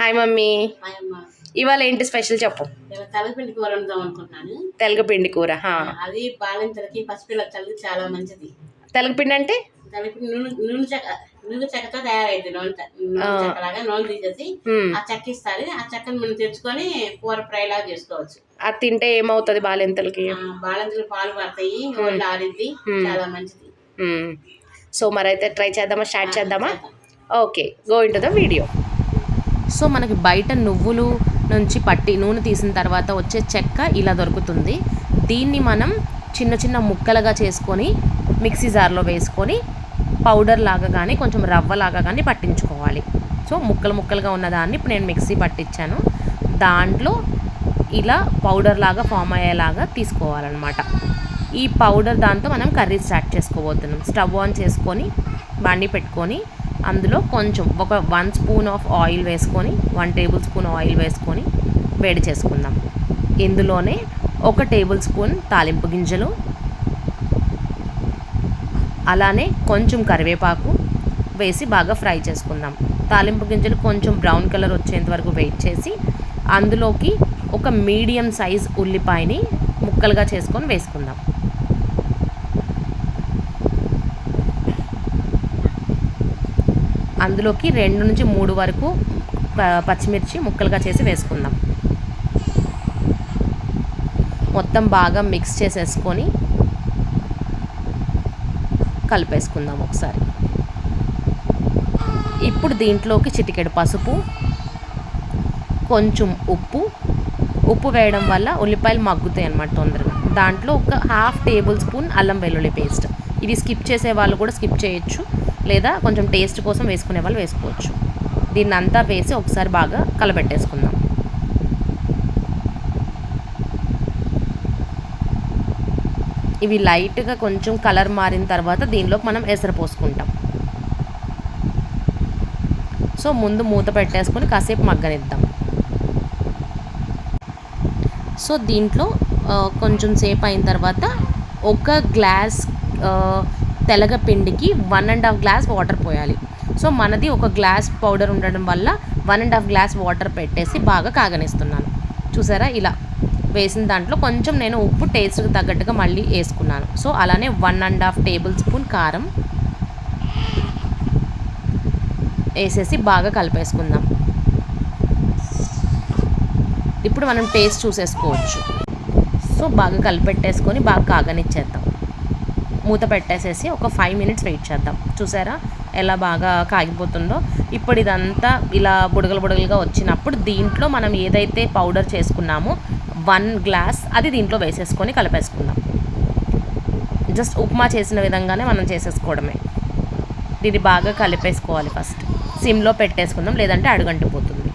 Hi mummy. ఇవాళ ఏంటి special చెప్పు. ఇలా తలపిండి కూర వండుదాం అనుకుంటున్నాను. తెలగపిండి కూర. అది బాలింతలకి పసిపిల్లలకి చాలా మంచిది. తెలగపిండి అంటే? తలపిండి నూనె నూనె చెక్క నూనె చెక్కతో తయారైంది నూనె చెక్కలాగా నూనె తీసేసి. ఆ చెక్క ఇస్తారు. ఆ చెక్కను మనం తెచ్చుకొని కూర ఫ్రై లాగా చేసుకోవచ్చు. అది తింటే ఏమవుతుంది బాలింతలకి? బాలింతలు పాలు పడతాయి ఒళ్ళు ఆరిద్ది చాలా మంచిది. సో మరైతే ట్రై చేద్దామా? స్టార్ట్ చేద్దామా? Okay go in to the video. So మనకి బయట నువ్వులు నుంచి పట్టి నూనె తీసిన తర్వాత వచ్చే చెక్క ఇలా దొరుకుతుంది. దీన్ని మనం చిన్న చిన్న ముక్కలుగా చేసుకొని మిక్సీ జార్లో వేసుకొని పౌడర్ లాగా కానీ కొంచెం రవ్వ లాగా కానీ పట్టించుకోవాలి. సో ముక్కలు ముక్కలుగా ఉన్నదాన్ని ఇప్పుడు నేను మిక్సీ పట్టించాను. దాంట్లో ఇలా పౌడర్ లాగా ఫామ్ అయ్యేలాగా తీసుకోవాలన్నమాట. ఈ పౌడర్ దాంతో మనం కర్రీ స్టార్ట్ చేసుకోబోతున్నాం. స్టవ్ ఆన్ చేసుకొని బండి పెట్టుకొని అందులో కొంచెం ఒక వన్ స్పూన్ ఆఫ్ ఆయిల్ వేసుకొని వన్ టేబుల్ స్పూన్ ఆయిల్ వేసుకొని వేడి చేసుకుందాం. ఇందులోనే ఒక టేబుల్ స్పూన్ తాలింపు గింజలు అలానే కొంచెం కరివేపాకు వేసి బాగా ఫ్రై చేసుకుందాం. తాలింపు గింజలు కొంచెం బ్రౌన్ కలర్ వచ్చేంత వరకు వెయిట్ చేసి అందులోకి ఒక మీడియం సైజ్ ఉల్లిపాయని ముక్కలుగా చేసుకొని వేసుకుందాం. అందులోకి రెండు నుంచి మూడు వరకు ప- పచ్చిమిర్చి ముక్కలుగా చేసి వేసుకుందాం. మొత్తం బాగా మిక్స్ చేసేసుకొని కలిపేసుకుందాం ఒకసారి. ఇప్పుడు దీంట్లోకి చిటికెడు పసుపు కొంచెం ఉప్పు. ఉప్పు వేయడం వల్ల ఉల్లిపాయలు మగ్గుతాయి అన్నమాట తొందరగా. దాంట్లో ఒక హాఫ్ టేబుల్ స్పూన్ అల్లం వెల్లుల్లి పేస్ట్. ఇది స్కిప్ చేసే వాళ్ళు కూడా స్కిప్ చేయొచ్చు. లేదా కొంచెం టేస్ట్ కోసం వేసుకునే వాళ్ళు వేసుకోవచ్చు. దీన్ని అంతా వేసి ఒకసారి బాగా కలబెట్టేసుకుందాం. ఇవి లైట్గా కొంచెం కలర్ మారిన తర్వాత దీనిలో మనం ఎసరు పోసుకుంటాం. సో ముందు మూత పెట్టేసుకొని కాసేపు మగ్గనిద్దాం. సో దీంట్లో కొంచెం సేపు అయిన తర్వాత ఒక గ్లాస్ తెలగ పిండికి one and half glass water పోయాలి. సో మనది ఒక గ్లాస్ పౌడర్ ఉండడం వల్ల one and half glass water పెట్టేసి బాగా కాగనిస్తున్నాను. చూసారా ఇలా? వేసిన దాంట్లో కొంచెం నేను ఉప్పు టేస్ట్కి తగ్గట్టుగా మళ్ళీ వేసుకున్నాను. సో అలానే one and half tablespoon కారం వేసేసి బాగా కలిపేసుకుందాం. ఇప్పుడు మనం టేస్ట్ చూసేసుకోవచ్చు. సో బాగా కలిపెట్టేసుకొని బాగా కాగనిచ్చేద్దాం. మూత పెట్టేసేసి ఒక ఫైవ్ మినిట్స్ వెయిట్ చేద్దాం. చూసారా? ఎలా బాగా కాగిపోతుందో. ఇప్పుడు ఇదంతా ఇలా బుడగలు బుడగలుగా వచ్చినప్పుడు దీంట్లో మనం ఏదైతే పౌడర్ చేసుకున్నామో వన్ గ్లాస్ అది దీంట్లో వేసేసుకొని కలిపేసుకుందాం. జస్ట్ ఉప్మా చేసిన విధంగానే మనం చేసేసుకోవడమే. దీన్ని బాగా కలిపేసుకోవాలి ఫస్ట్ సిమ్లో పెట్టేసుకుందాం లేదంటే అడుగంటిపోతుంది.